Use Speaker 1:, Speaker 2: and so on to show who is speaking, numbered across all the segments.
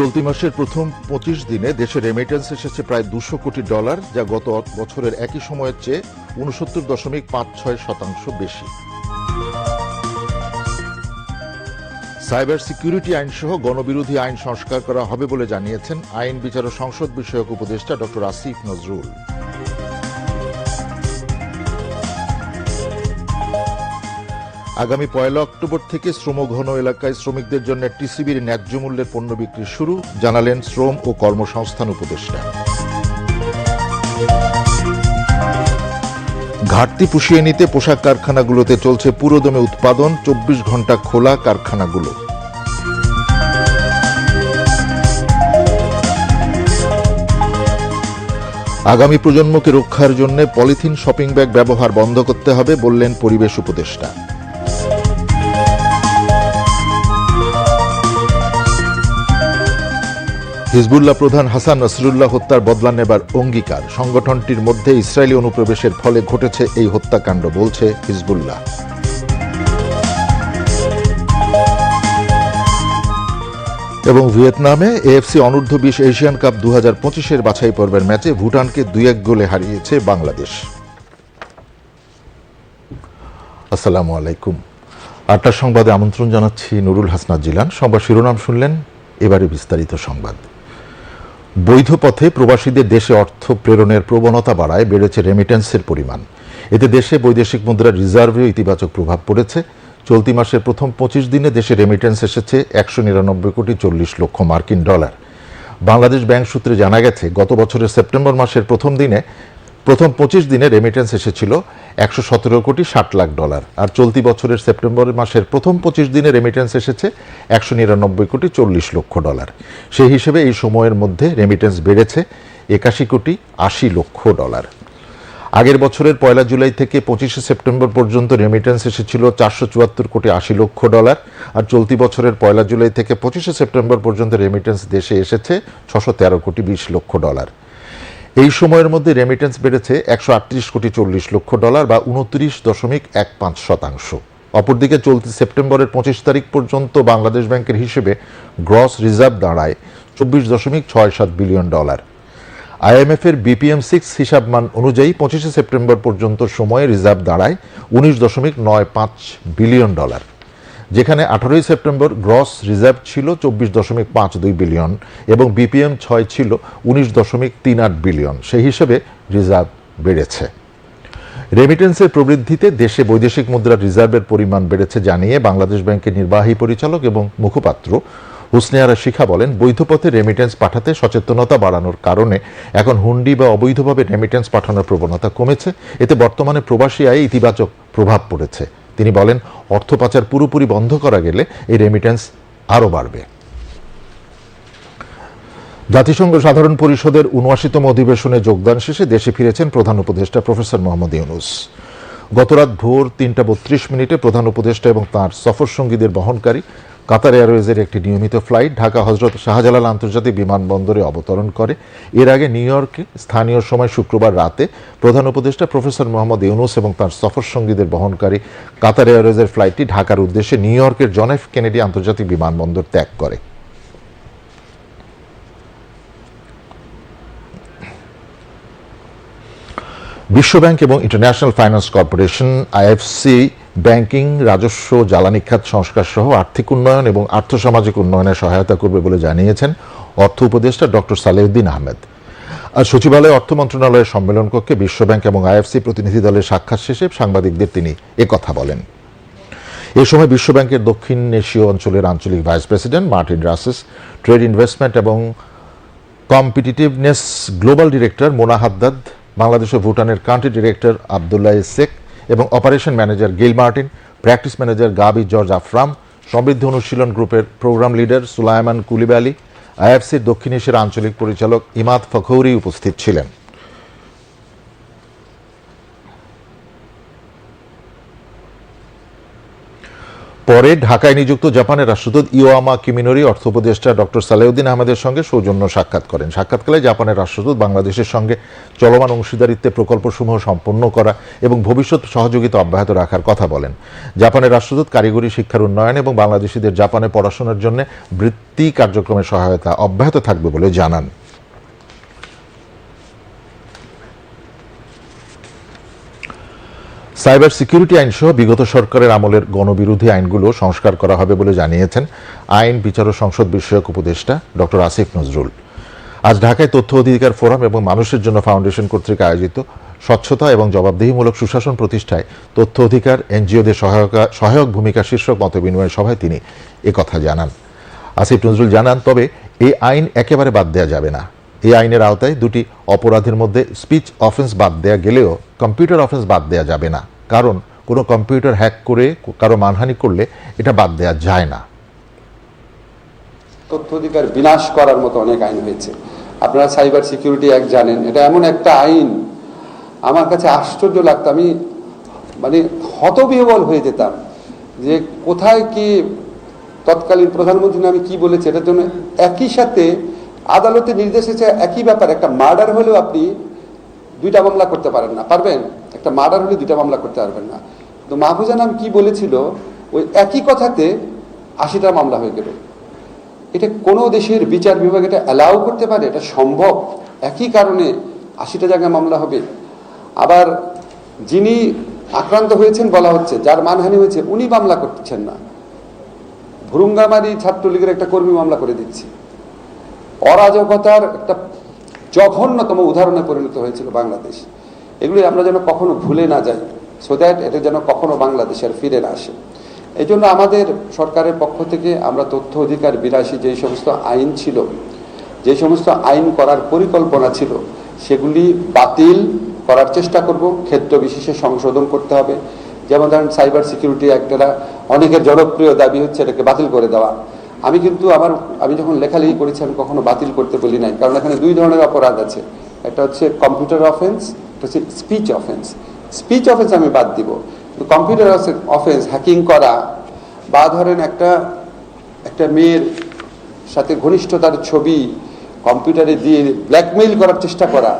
Speaker 1: চলতি মাসের প্রথম পঁচিশ দিনে দেশে রেমিটেন্স এসেছে প্রায় দুশো কোটি ডলার যা গত বছরের একই সময়ের চেয়ে উনসত্তর দশমিক পাঁচ ছয় শতাংশ বেশি। সাইবার সিকিউরিটি আইনসহ গণবিরোধী আইন সংস্কার করা হবে বলে জানিয়েছেন আইন বিচার ও সংসদ বিষয়ক উপদেষ্টা ডক্টর আসিফ নজরুল। আগামী পয়লা অক্টোবর থেকে শ্রমঘন এলাকায় শ্রমিকদের জন্য টিসিবির ন্যায্য মূল্যের পণ্য বিক্রি শুরু, জানালেন শ্রম ও কর্মসংস্থান উপদেষ্টা। ঘাটতি পুষিয়ে নিতে পোশাক কারখানাগুলোতে চলছে পুরোদমে উৎপাদন, চব্বিশ ঘণ্টা খোলা কারখানাগুলো। আগামী প্রজন্মকে রক্ষার জন্য পলিথিন শপিং ব্যাগ ব্যবহার বন্ধ করতে হবে বললেন পরিবেশ উপদেষ্টা। হিজবুল্লাহ প্রধান হাসান নসরুল্লাহ হত্যার বদলা নেবার অঙ্গীকার। সংগঠনটির মধ্যে ইসরায়েলি অনুপ্রবেশের ফলে ঘটেছে এই হত্যাকাণ্ড, বলছে হিজবুল্লাহ। এবং ভিয়েতনামে এএফসি অনূর্ধ্ব বিশ এশিয়ান কাপ দু হাজার পঁচিশের বাছাই পর্বের ম্যাচে ভুটানকে দুই এক গোলে হারিয়েছে বাংলাদেশ। আসসালামু আলাইকুম। আটটার সংবাদে আমন্ত্রণ জানাচ্ছি নুরুল হাসনাত জিলান। সংবাদ শিরোনাম শুনলেন এবারে বিস্তারিত সংবাদ। বৈধ পথে প্রবাসীদের দেশে অর্থ প্রেরণের প্রবণতা বাড়ায়, বেড়েছে রেমিটেন্সের পরিমাণ। এতে দেশে বৈদেশিক মুদ্রার রিজার্ভেও ইতিবাচক প্রভাব পড়েছে। চলতি মাসের প্রথম পঁচিশ দিনে দেশে রেমিটেন্স এসেছে একশো নিরানব্বই কোটি চল্লিশ লক্ষ মার্কিন ডলার। বাংলাদেশ ব্যাংক সূত্রে জানা গেছে, গত বছরের সেপ্টেম্বর মাসের প্রথম দিনে প্রথম পঁচিশ দিনে রেমিটেন্স এসেছিল একশো সতেরো কোটি ষাট লাখ ডলার আর চলতি বছরের সেপ্টেম্বর মাসের প্রথম পঁচিশ দিনে রেমিটেন্স এসেছে একশো নিরানব্বই কোটি চল্লিশ লক্ষ ডলার সেই হিসেবে এই সময়ের মধ্যে রেমিটেন্স বেড়েছে একাশি কোটি আশি লক্ষ ডলার আগের বছরের পয়লা জুলাই থেকে পঁচিশে সেপ্টেম্বর পর্যন্ত রেমিটেন্স এসেছিল চারশো চুয়াত্তর কোটি আশি লক্ষ ডলার আর চলতি বছরের পয়লা জুলাই থেকে পঁচিশে সেপ্টেম্বর পর্যন্ত রেমিটেন্স দেশে এসেছে ছশো তেরো কোটি বিশ লক্ষ ডলার এই সময়ের মধ্যে রেমিটেন্স বেড়েছে একশো আটত্রিশ কোটি চল্লিশ লক্ষ ডলার বা উনত্রিশ দশমিক এক পাঁচ শতাংশ। অপরদিকে চলতি সেপ্টেম্বরের পঁচিশ তারিখ পর্যন্ত বাংলাদেশ ব্যাংকের হিসেবে গ্রস রিজার্ভ দাঁড়ায় চব্বিশ দশমিক ছয় সাত বিলিয়ন ডলার আইএমএফ এর বিপিএম সিক্স হিসাব মান অনুযায়ী পঁচিশে সেপ্টেম্বর পর্যন্ত সময়ে রিজার্ভ দাঁড়ায় উনিশ দশমিক নয় পাঁচ বিলিয়ন ডলার যেখানে আঠারোই সেপ্টেম্বর গ্রস রিজার্ভ ছিল চব্বিশ দশমিক পাঁচ দুই বিলিয়ন এবং বিপিএম ছয় ছিল উনিশ দশমিক তিন আট বিলিয়ন। সেই হিসেবে রিজার্ভ বেড়েছে। রেমিটেন্সের প্রবৃদ্ধিতে দেশে বৈদেশিক মুদ্রার রিজার্ভের পরিমাণ বেড়েছে জানিয়ে বাংলাদেশ ব্যাংকের নির্বাহী পরিচালক এবং মুখপাত্র হুসনেয়ারা শিখা বলেন, বৈধ পথে রেমিটেন্স পাঠাতে সচেতনতা বাড়ানোর কারণে এখন হুন্ডি বা অবৈধভাবে রেমিটেন্স পাঠানোর প্রবণতা কমেছে। এতে বর্তমানে প্রবাসী আয়ে ইতিবাচক প্রভাব পড়েছে। তিনি বলেন, অর্থ পাচার পুরোপুরি বন্ধ করা গেলে এই রেমিটেন্স আরও বাড়বে। জাতিসংঘ সাধারণ পরিষদের উনআশিতম অধিবেশনে যোগদান শেষে দেশে ফিরেছেন প্রধান উপদেষ্টা প্রফেসর মোহাম্মদ ইউনুস। গতরাত ভোর তিনটা বত্রিশ মিনিটে প্রধান উপদেষ্টা এবং তাঁর সফর সঙ্গীদের বহনকারী কাতার এয়ারওয়েজের একটি নিয়মিত ফ্লাইট ঢাকা হজরত শাহজালাল আন্তর্জাতিক বিমানবন্দরে অবতরণ করে। এর আগে নিউ ইয়র্কে স্থানীয় সময় শুক্রবার রাতে প্রধান উপদেষ্টা প্রফেসর মোহাম্মদ ইউনুস এবং তার সফর সঙ্গীদের বহনকারী কাতার এয়ারওয়েজের ফ্লাইটটি ঢাকার উদ্দেশ্যে নিউ ইয়র্কের জন কেনেডি আন্তর্জাতিক বিমানবন্দর ত্যাগ করে। বিশ্বব্যাংক এবং international finance corporation IFC banking, রাজস্ব, জ্বালানি খাত সংস্কার সহ আর্থিক উন্নয়ন এবং আর্থসামাজিক উন্নয়নে সহায়তা করবে বলে জানিয়েছেন অর্থ উপদেষ্টা ডক্টর সালেউদ্দিন আহমেদ। আর সচিবালয় অর্থ মন্ত্রণালয়ের সম্মেলন কক্ষে বিশ্বব্যাংক এবং আইএফসি প্রতিনিধি দলের সাক্ষাৎ শেষে সাংবাদিকদের তিনি একথা বলেন। এ সময় বিশ্বব্যাংকের দক্ষিণ এশীয় অঞ্চলের আঞ্চলিক vice president Martin Raiser, trade investment এবং competitiveness global director Mona Haddad, Bangladesh ও ভুটানের কান্ট্রি ডিরেক্টর আবদুল্লাহ শেখ এবং operation manager Gail Martin, practice manager Gabi George Afram, সমৃদ্ধ অনুশীলন গ্রুপের প্রোগ্রাম লিডার সুলায়মান কুলিবালি, আইএফসির দক্ষিণ এশিয়ার আঞ্চলিক পরিচালক ইমাদ ফখৌরি উপস্থিত ছিলেন। পরে ঢাকায় নিযুক্ত জাপানের রাষ্ট্রদূত ইওয়ামা কিমিনোরি অর্থ উপদেষ্টা ডক্টর সালেউদ্দিন আহমেদের সঙ্গে সৌজন্য সাক্ষাৎ করেন। সাক্ষাৎকালে জাপানের রাষ্ট্রদূত বাংলাদেশের সঙ্গে চলমান অংশীদারিত্বে প্রকল্পসমূহ সম্পন্ন করা এবং ভবিষ্যৎ সহযোগিতা অব্যাহত রাখার কথা বলেন। জাপানের রাষ্ট্রদূত কারিগরি শিক্ষার উন্নয়ন এবং বাংলাদেশিদের জাপানে পড়াশোনার জন্য বৃত্তি কার্যক্রমের সহায়তা অব্যাহত থাকবে বলে জানান। সাইবার সিকিউরিটি আইন সহ বিগত সরকারের আমলের গণবিরোধী আইনগুলো সংস্কার করা হবে বলে জানিয়েছেন আইন বিচার ও সংসদ বিষয়ক উপদেষ্টা ডক্টর আসিফ নজরুল। আজ ঢাকায় তথ্য অধিকার ফোরাম এবং মানুষের জন্য ফাউন্ডেশন কর্তৃক আয়োজিত স্বচ্ছতা এবং জবাবদিহিমূলক সুশাসন প্রতিষ্ঠায় তথ্য অধিকার, এনজিওদের সহায়কা, সহায়ক ভূমিকা শীর্ষক মতবিনিময় সভায় তিনি একথা জানান। আসিফ নজরুল জানান, তবে এই আইন একেবারে বাদ দেওয়া যাবে না। এই আইনের আওতায় দুটি অপরাধের মধ্যে স্পিচ অফেন্স বাদ দেওয়া গেলেও কম্পিউটার অফেন্স বাদ দেওয়া যাবে না। কারণ কোনো কম্পিউটার হ্যাক করে কারও মানহানি করলে এটা বাদ দেওয়া যায় না।
Speaker 2: তথ্য অধিকার বিনাশ করার মতো অনেক আইন হয়েছে। আপনারা সাইবার সিকিউরিটি অ্যাক্ট জানেন, এটা এমন একটা আইন। আমার কাছে আশ্চর্য লাগতো, আমি মানে হতবিহবল হয়ে যেতাম যে কোথায় কি তৎকালীন প্রধানমন্ত্রী আমি কি বলেছি, এটার জন্য একই সাথে আদালতে নির্দেশ এসেছে একই ব্যাপার, একটা মার্ডার হলেও আপনি দুইটা মামলা করতে পারেন না, পারবেন? একটা মার্ডার হলে দুইটা মামলা করতে পারবেন না। তো মাহফুজা নাম কি বলেছিল? ওই একই কথাতে আশিটা মামলা হয়ে গেল। এটা কোনো দেশের বিচার বিভাগ এটা অ্যালাউ করতে পারে? এটা সম্ভব? একই কারণে আশিটা জায়গায় মামলা হবে। আবার যিনি আক্রান্ত হয়েছেন বলা হচ্ছে, যার মানহানি হয়েছে, উনি মামলা করছেন না। ভুরুঙ্গামারি ছাত্রলীগের একটা কর্মী মামলা করে দিচ্ছে। অরাজকতার একটা জঘন্যতম উদাহরণে পরিণত হয়েছিল বাংলাদেশ। এগুলি আমরা যেন কখনো ভুলে না যাই সো দ্যাট এটা যেন কখনো বাংলাদেশের ফিরে না আসে। এই জন্য আমাদের সরকারের পক্ষ থেকে আমরা তথ্য অধিকার বিরাশী যে সমস্ত আইন ছিল, যে সমস্ত আইন করার পরিকল্পনা ছিল, সেগুলি বাতিল করার চেষ্টা করব, ক্ষেত্র বিশেষে সংশোধন করতে হবে। যেমন ধরেন সাইবার সিকিউরিটি অ্যাক্টেরা অনেকের জনপ্রিয় দাবি হচ্ছে এটাকে বাতিল করে দেওয়া। আমি কিন্তু আমার, আমি যখন লেখালেখি করেছি, আমি কখনো বাতিল করতে বলি নাই, কারণ এখানে দুই ধরনের অপরাধ আছে। একটা হচ্ছে কম্পিউটার অফেন্স হচ্ছে স্পিচ অফেন্স স্পিচ অফেন্স আমি বাদ দিব। কম্পিউটার অফেন্স হ্যাকিং করা বা ধরেন একটা একটা মেয়ের সাথে ঘনিষ্ঠতার ছবি কম্পিউটারে দিয়ে ব্ল্যাকমেইল করার চেষ্টা করা,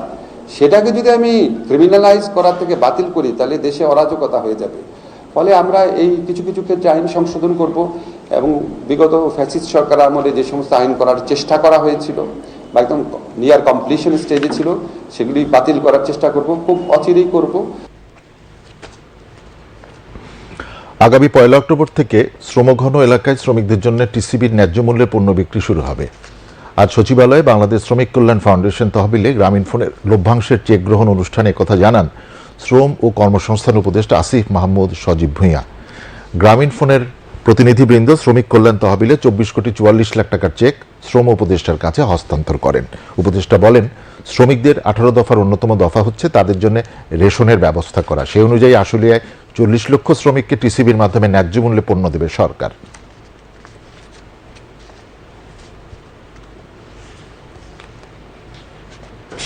Speaker 2: সেটাকে যদি আমি ক্রিমিনালাইজ করার থেকে বাতিল করি, তাহলে দেশে অরাজকতা হয়ে যাবে। ফলে আমরা এই কিছু কিছু ক্ষেত্রে আইন সংশোধন করব এবং বিগত ফ্যাসিস্ট সরকার আমলে যে সমস্ত আইন করার চেষ্টা করা হয়েছিল বা একদম নিয়ার কমপ্লিশন স্টেজে ছিল, সেগুলি বাতিল করার চেষ্টা করব, খুব অচিরেই করব।
Speaker 1: আগামী পয়লা অক্টোবর থেকে শ্রমঘন এলাকায় শ্রমিকদের জন্য টিসিবির ন্যায্য মূল্যে পণ্য বিক্রি শুরু হবে। আজ সচিবালয়ে বাংলাদেশ শ্রমিক কল্যাণ ফাউন্ডেশন তহবিলে গ্রামীণ ফোনের লভ্যাংশের চেক গ্রহণ অনুষ্ঠানে কথা জানান শ্রম ও কর্মসংস্থান উপদেষ্টা আসিফ মাহমুদ সজীব ভূঁইয়া। গ্রামীণ ফোনের প্রতিনিধিবৃন্দ শ্রমিক কল্যাণ তহবিলে চব্বিশ কোটি চুয়াল্লিশ লাখ টাকার চেক শ্রম উপদেষ্টার কাছে হস্তান্তর করেন। উপদেষ্টা বলেন, শ্রমিকদের আঠারো দফার অন্যতম দফা হচ্ছে তাদের জন্য রেশনের ব্যবস্থা করা। সেই অনুযায়ী আশুলিয়ায় চল্লিশ লক্ষ শ্রমিককে টিসিবির মাধ্যমে ন্যায্য মূল্যে পণ্য দেবে সরকার।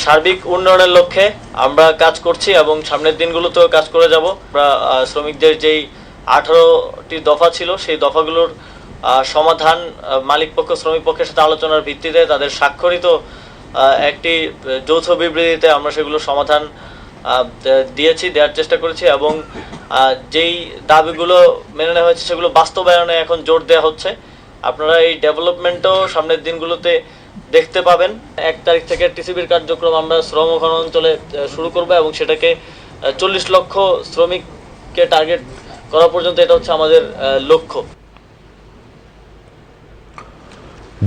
Speaker 3: সার্বিক উন্নয়নের লক্ষ্যে আমরা কাজ করছি এবং সামনের দিনগুলোতেও কাজ করে যাব। আমরা শ্রমিকদের যেই আঠারোটি দফা ছিল। সেই দফাগুলোর সমাধান মালিক পক্ষ, শ্রমিক পক্ষের সাথে আলোচনার ভিত্তিতে তাদের স্বাক্ষরিত একটি যৌথ বিবৃতিতে আমরা সেগুলো সমাধান দিয়েছি, দেওয়ার চেষ্টা করেছি এবং যেই দাবিগুলো মেনে নেওয়া হয়েছে সেগুলো বাস্তবায়নে এখন জোর দেওয়া হচ্ছে। আপনারা এই ডেভেলপমেন্টও সামনের দিনগুলোতে দেখতে পাবেন। এক তারিখ থেকে টিসিবির কার্যক্রম আমরা শ্রম ঘন অঞ্চলে শুরু করব এবং সেটাকে চল্লিশ লক্ষ শ্রমিককে টার্গেট করা পর্যন্ত এটা হচ্ছে আমাদের লক্ষ্য।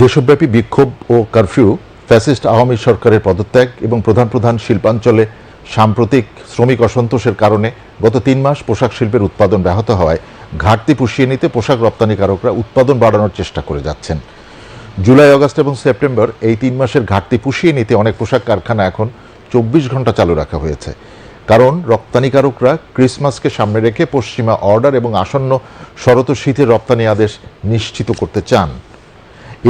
Speaker 1: দেশব্যাপী বিক্ষোভ ও কারফিউ, ফ্যাসিস্ট আওয়ামী সরকারের পদত্যাগ এবং প্রধান প্রধান শিল্পাঞ্চলে সাম্প্রতিক শ্রমিক অসন্তোষের কারণে গত তিন মাস পোশাক শিল্পের উৎপাদন ব্যাহত হওয়ায় ঘাটতি পুষিয়ে নিতে পোশাক রপ্তানিকারকরা উৎপাদন বাড়ানোর চেষ্টা করে যাচ্ছেন। জুলাই আগস্ট এবং সেপ্টেম্বর এই তিন মাসের ঘাটতি পুষিয়ে নিতে অনেক পোশাক কারখানা এখন চব্বিশ ঘণ্টা চালু রাখা হয়েছে। কারণ রপ্তানিকারকরা ক্রিসমাসকে সামনে রেখে পশ্চিমা অর্ডার এবং আসন্ন শরত শীতের রপ্তানি আদেশ নিশ্চিত করতে চান।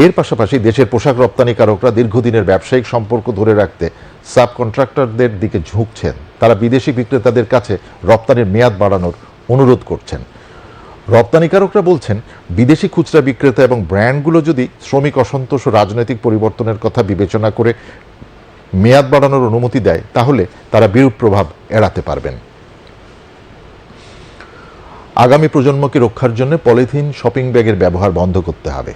Speaker 1: এর পাশাপাশি দেশের পোশাক রপ্তানিকারকরা দীর্ঘদিনের ব্যবসায়িক সম্পর্ক ধরে রাখতে সাব কন্ট্রাক্টরদের দিকে ঝুঁকছেন। তারা বিদেশি বিক্রেতাদের কাছে রপ্তানির মেয়াদ বাড়ানোর অনুরোধ করছেন। রপ্তানিকারকরা বলছেন, বিদেশি খুচরা বিক্রেতা এবং ব্র্যান্ডগুলো যদি শ্রমিক অসন্তোষ ও রাজনৈতিক পরিবর্তনের কথা বিবেচনা করে মেয়াদ বাড়ানোর অনুমতি দেয়, তাহলে তারা বিরূপ প্রভাব এড়াতে পারবেন। আগামী প্রজন্মকে রক্ষার জন্য পলিথিন শপিং ব্যাগের ব্যবহার বন্ধ করতে হবে।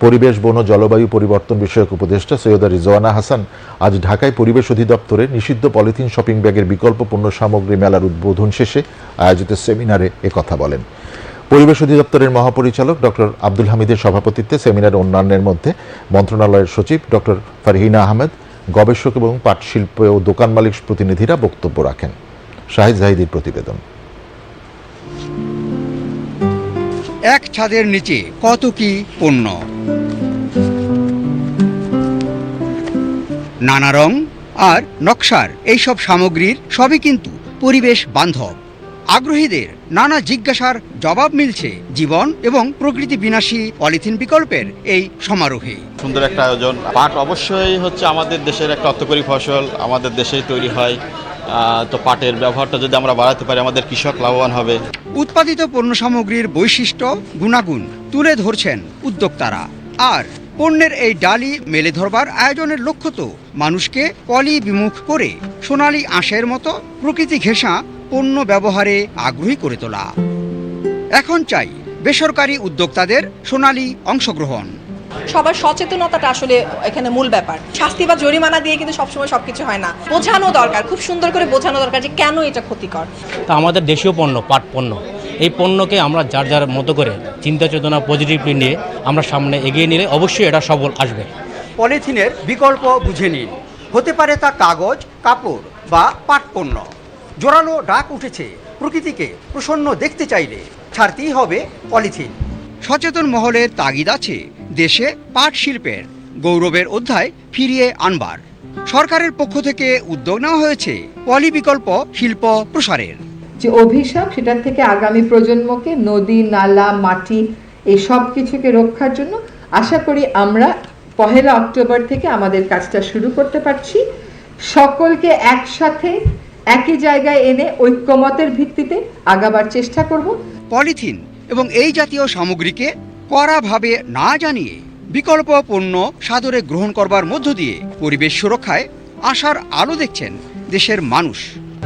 Speaker 1: পরিবেশ, বন জলবায়ু পরিবর্তন বিষয়ক উপদেষ্টা সৈয়দা রিজওয়ানা হাসান আজ ঢাকায় পরিবেশ অধিদপ্তরে নিষিদ্ধ পলিথিন শপিং ব্যাগের বিকল্প পণ্য সামগ্রী মেলার উদ্বোধন শেষে আয়োজিত সেমিনারে একথা বলেন। পরিবেশ অধিদপ্তরের মহাপরিচালক ডক্টর আব্দুল হামিদের সভাপতিত্বে সেমিনারে অন্যান্যের মধ্যে মন্ত্রণালয়ের সচিব ডক্টর ফারহিনা আহমেদ গবেষক এবং পাটশিল্প ও দোকান মালিক প্রতিনিধিরা বক্তব্য রাখেন। শাহিদ জাহিদির প্রতিবেদন।
Speaker 4: এক ছাদের নিচে কত কি পণ্য? নানা রং আর নকশার এইসব সামগ্রীর সবই কিন্তু পরিবেশ বান্ধব। আগ্রহীদের নানা জিজ্ঞাসার জবাব মিলছে জীবন এবং প্রকৃতি বিনাশী পলিথিন বিকল্পের এই সমারোহে।
Speaker 5: সুন্দর একটা আয়োজন। পাট অবশ্যই হচ্ছে আমাদের দেশের একটা অর্থকরী ফসল আমাদের দেশেই তৈরি হয়। তো পাটের ব্যবহারটা যদি আমরা বাড়াতে পারি আমাদের কৃষক লাভবান হবে।
Speaker 4: উৎপাদিত পণ্য সামগ্রীর বৈশিষ্ট্য গুণাগুণ তুলে ধরছেন উদ্যোক্তারা। আর পণ্যের এই ডালি মেলে ধরবার আয়োজনের লক্ষ্য তো মানুষকে পলি বিমুখ করে সোনালি আঁশের মতো প্রকৃতি ঘেঁষা পণ্য ব্যবহারে আগ্রহী করে তোলা। এখন চাই বেসরকারি উদ্যোক্তাদের সোনালী অংশগ্রহণ।
Speaker 6: সবার সচেতনতাটা আসলে এখানে মূল ব্যাপার। শাস্তি বা জরিমানা দিয়ে কিন্তু সবসময় সবকিছু হয় না। বোঝানো দরকার খুব সুন্দর করে বোঝানো দরকার যে কেন এটা ক্ষতিকর।
Speaker 7: তা আমাদের দেশীয় পণ্য পাট পণ্য। এই পণ্যকে আমরা যার যার মতো করে চিন্তা চেতনা পজিটিভলি নিয়ে আমরা সামনে এগিয়ে নিলে অবশ্যই এটা সবল আসবে।
Speaker 4: পলিথিনের বিকল্প বুঝে নিন। হতে পারে তা কাগজ কাপড় বা পাট পণ্য। জোরালো ডাক উঠেছে। প্রকৃতিকে প্রসন্ন দেখতে চাইলে ছাড়তেই হবে পলিথিন। সচেতন মহলের তাগিদ আছে দেশে পাট শিল্পের। গৌরবের অধ্যায় ফিরিয়ে আনবার। সরকারের পক্ষ থেকে উদ্যোগ নেওয়া হয়েছে পলি বিকল্প শিল্প প্রসারের।
Speaker 8: যে অভিশাপ সেটার থেকে আগামী প্রজন্মকে নদী নালা মাটি এই সব কিছুকে রক্ষার জন্য আশা করি আমরা পহেলা অক্টোবর থেকে আমাদের কাজটা শুরু করতে পারছি। সকলকে একসাথে একই জায়গায় এনে ঐক্যমতের ভিত্তিতে আগাবার চেষ্টা করব।
Speaker 4: পলিথিন এবং এই জাতীয় সামগ্রীকে কড়াভাবে না জানিয়ে বিকল্প পণ্য সাদরে গ্রহণ করবার মধ্য দিয়ে পরিবেশ সুরক্ষায় আশার আলো দেখছেন দেশের মানুষ।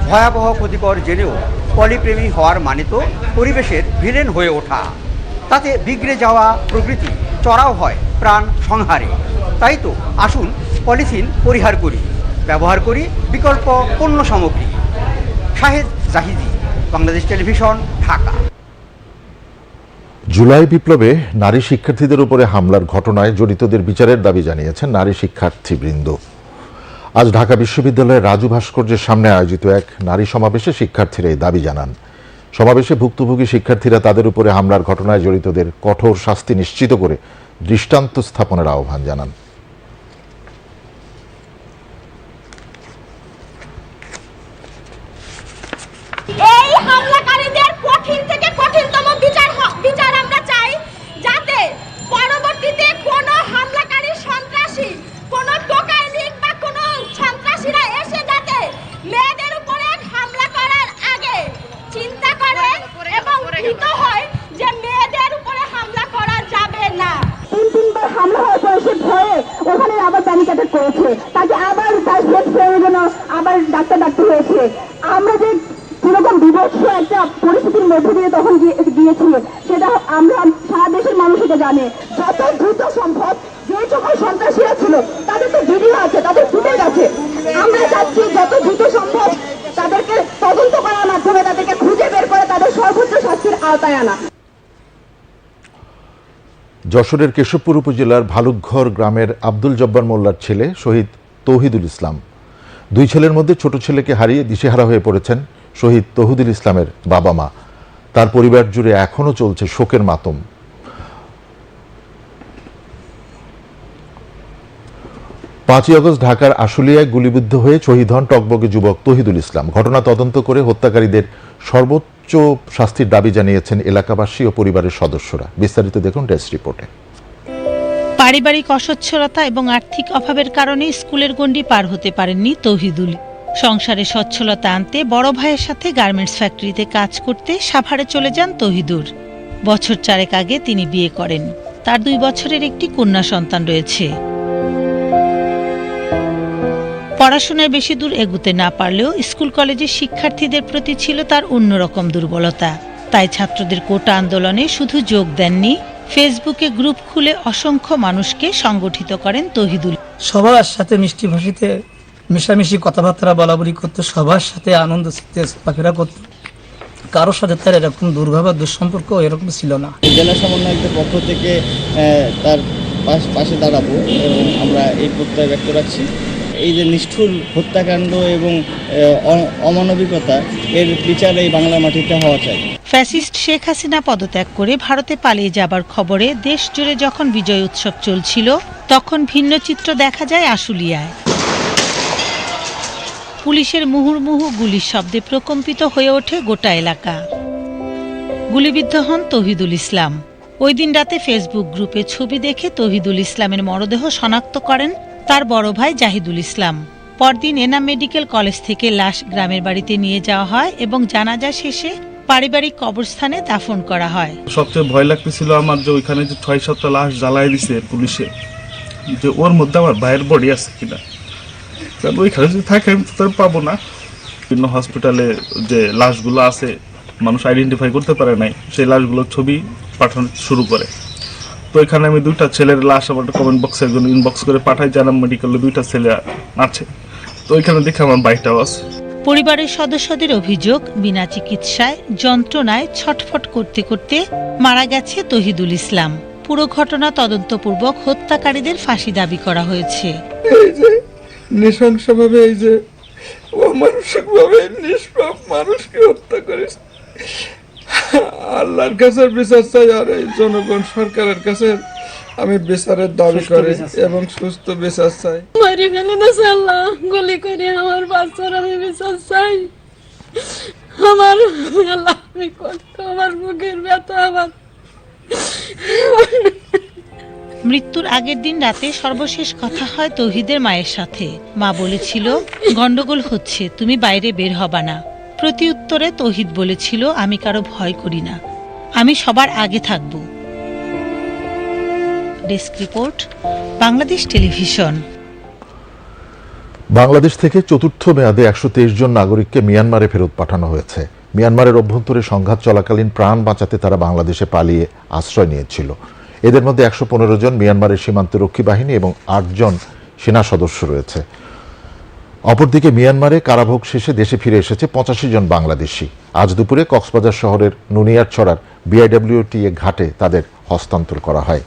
Speaker 4: ভয়াবহ ক্ষতিকর জেনেও পলিপ্রেমী হওয়ার মানে তো পরিবেশের ভিলেন হয়ে ওঠা। তাতে বিগড়ে যাওয়া প্রকৃতি চড়াও হয় প্রাণ সংহারে। তাই তো আসুন পলিথিন পরিহার করি। ব্যবহার করি বিকল্প পণ্য সামগ্রী। শাহেদ জাহিদি, বাংলাদেশ টেলিভিশন, ঢাকা।
Speaker 1: জুলাই বিপ্লবে নারী শিক্ষার্থীদের উপরে হামলার ঘটনায় জড়িতদের বিচারের দাবি জানিয়েছেন নারী শিক্ষার্থীবৃন্দ। আজ ঢাকা বিশ্ববিদ্যালয়ের রাজু ভাস্কর্যের সামনে আয়োজিত এক নারী সমাবেশে শিক্ষার্থীরা এই দাবি জানান। সমাবেশে ভুক্তভোগী শিক্ষার্থীরা তাদের উপরে হামলার ঘটনায় জড়িতদের কঠোর শাস্তি নিশ্চিত করে দৃষ্টান্ত স্থাপনের আহ্বান জানান।
Speaker 9: তাকে আবার তার শেষ প্রয়োজন আবার ডাক্তার ডাকতে হয়েছে। আমরা যে কীরকম বিভৎস একটা পরিস্থিতির মধ্যে দিয়ে তখন গিয়ে- গিয়েছি সেটা আমরা সারা দেশের মানুষ এটা জানে। যত দ্রুত সম্ভব যে সকল সন্ত্রাসীরা ছিল, তাদের তো ভিডিও আছে, তাদের ফুটেজ আছে। আমরা চাচ্ছি যত দ্রুত সম্ভব তাদেরকে তদন্ত করার মাধ্যমে তাদেরকে খুঁজে বের করে তাদের সর্বোচ্চ শাস্তির আওতায় আনা।
Speaker 1: যশোরের কেশবপুর উপজেলার ভালুকঘর গ্রামের আব্দুল জব্বার মোল্লার ছেলে শহীদ তৌহিদুল ইসলাম। দুই ছেলের মধ্যে ছোট ছেলেকে হারিয়ে দিশেহারা হয়ে পড়েছেন শহীদ তৌহিদুল ইসলামের বাবা মা। তার পরিবার জুড়ে এখনও চলছে শোকের মাতম। পাঁচই আগস্ট ঢাকার আশুলিয়ায় গুলিবিদ্ধ হয়ে শহীদ হন টকবগে যুবক তহিদুল ইসলাম। ঘটনা তদন্ত করে হত্যাকারীদের সর্বোচ্চ শাস্তির দাবি জানিয়েছেন এলাকাবাসী ও পরিবারের সদস্যরা। বিস্তারিত দেখুন ডেস্ক রিপোর্টে।
Speaker 10: পারিবারিক অসচ্ছলতা এবং আর্থিক অভাবের কারণে স্কুলের গণ্ডি পার হতে পারেননি তৌহিদুল। সংসারে সচ্ছলতা আনতে বড় ভাইয়ের সাথে গার্মেন্টস ফ্যাক্টরিতে কাজ করতে সাভারে চলে যান তহিদুর। বছর চারেক আগে তিনি বিয়ে করেন। তার দুই বছরের একটি কন্যা সন্তান রয়েছে। পড়াশোনায় বেশি দূর এগুতে না পারলেও স্কুল কলেজের শিক্ষার্থীদের প্রতি ছিল তার অন্যরকম দুর্বলতা। তাই ছাত্রদের কোটা আন্দোলনে শুধু যোগ দেননি ফেসবুকে গ্রুপ খুলে অসংখ্য মানুষকে সংগঠিত করেন তহিদুল।
Speaker 11: সবার সাথে মিষ্টি ভাষীতে মিশামিশি কথাবার্তা বলা বলি করতো সবার সাথে আনন্দ চিত্তে চলাফেরা করতো। কারোর সাথে তার এরকম দুর্ভাব দুঃসম্পর্ক এরকম ছিল না।
Speaker 12: জেলা সমন্বয়কের পক্ষ থেকে তার পাশ- পাশে দাঁড়াবো এবং আমরা এই প্রত্যয় ব্যক্ত রাখছি। এই যে নিষ্ঠুর হত্যাকাণ্ড এবং অমানবিকতা এর বিচার এই বাংলা মাটিতে হওয়া চাই।
Speaker 10: ফ্যাসিস্ট শেখ হাসিনা পদত্যাগ করে ভারতে পালিয়ে যাবার খবরে দেশ জুড়ে যখন বিজয় উৎসব চলছিল, তখন ভিন্ন চিত্র দেখা যায় আশুলিয়ায়। পুলিশের মুহুর্মুহু গুলির শব্দে প্রকম্পিত হয়ে ওঠে গোটা এলাকা। গুলিবিদ্ধ হন তহিদুল ইসলাম। ওই দিন রাতে ফেসবুক গ্রুপে ছবি দেখে তহিদুল ইসলামের মরদেহ শনাক্ত করেন তার বড় ভাই জাহিদুল ইসলাম। পরদিন এনাম মেডিকেল কলেজ থেকে লাশ গ্রামের বাড়িতে নিয়ে যাওয়া হয় এবং জানাজা শেষে পারিবারিক কবরস্থানে দাফন করা হয়।
Speaker 13: সবচেয়ে ভয় লাগতেছিল আমার যে ওইখানে যে ছয় সাতটা লাশ জ্বালাই দিছে পুলিশে, যে ওর মধ্যে আমার ভাইয়ের বডি আছে কিনা। কারণ ওইখানে যদি থাকে, আমি তো পাবো না। বিভিন্ন হসপিটালে যে লাশগুলো আছে, মানুষ আইডেন্টিফাই করতে পারে নাই, সেই লাশগুলোর ছবি পাঠানো শুরু করে। তো এখানে আমি দুইটা ছেলের লাশ আমার কমেন্ট বক্সে একজন ইনবক্স করে পাঠাই, জানাম মেডিকেলে দুইটা ছেলে আছে। তো ওইখানে দেখে আমার বাইকটাও আছে।
Speaker 10: পরিবারের সদস্যদের অভিযোগ, বিনা চিকিৎসায়, যন্ত্রণায় ছটফট করতে করতে মারা গেছে তহিদুল ইসলাম। পুরো ঘটনা তদন্তপূর্বক হত্যাকারীদের ফাঁসি দাবি করা হয়েছে।
Speaker 14: এই যে নৃশংসভাবে এই যে অমানসিকভাবে নিষ্পাপ মানুষকে হত্যা করেছে। আল্লাহর কাছে বিচার চাই আর এই জনগণ সরকারের কাছে আমি বিচারের দাবি করি এবং সুস্থ বিচার চাই।
Speaker 15: মারি ফেলে দিয়েছে আল্লাহ গুলি করে আমার বাচ্চার আমি বিশ্বাস চাই। আমার আল্লাহ আমি কষ্ট আমার বুকের ব্যথা আমার
Speaker 10: মৃত্যুর আগের দিন রাতে সর্বশেষ কথা হয় তৌহিদের মায়ের সাথে। মা বলেছিল গন্ডগোল হচ্ছে তুমি বাইরে বের হবা না। প্রতি উত্তরে তৌহিদ বলেছিল আমি কারও ভয় করি না। আমি সবার আগে থাকব। Desk report, Bangladesh television.
Speaker 1: Bangladesh থেকে চতুর্থ মেয়াদে একশো তেইশ জন নাগরিককে মিয়ানমারে ফেরত পাঠানো হয়েছে। মিয়ানমারের অভ্যন্তরে সংঘাত চলাকালীন প্রাণ বাঁচাতে তারা বাংলাদেশে পালিয়ে আশ্রয় নিয়েছিল। এদের মধ্যে একশো পনেরো জন মিয়ানমারের সীমান্তরক্ষী বাহিনী এবং আটজন সেনা সদস্য রয়েছে। অপরদিকে মিয়ানমারে কারাভোগ শেষে দেশে ফিরে এসেছে পঁচাশি জন বাংলাদেশি। আজ দুপুরে কক্সবাজার শহরের নুনিয়ারছড়ার বিআইডব্লিউটিএ ঘাটে তাদের হস্তান্তর করা হয়।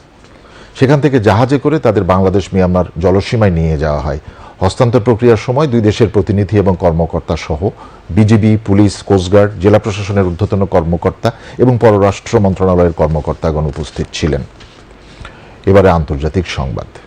Speaker 1: সেখান থেকে জাহাজে করে তাদের বাংলাদেশ মিয়ানমার জলসীমায় নিয়ে যাওয়া হয়। হস্তান্তর প্রক্রিয়ার সময় দুই দেশের প্রতিনিধি এবং কর্মকর্তা সহ বিজিবি, পুলিশ কোস্টগার্ড জেলা প্রশাসনের ঊর্ধ্বতন কর্মকর্তা এবং পররাষ্ট্র মন্ত্রণালয়ের কর্মকর্তাগণ উপস্থিত ছিলেন। এবারে আন্তর্জাতিক সংবাদ।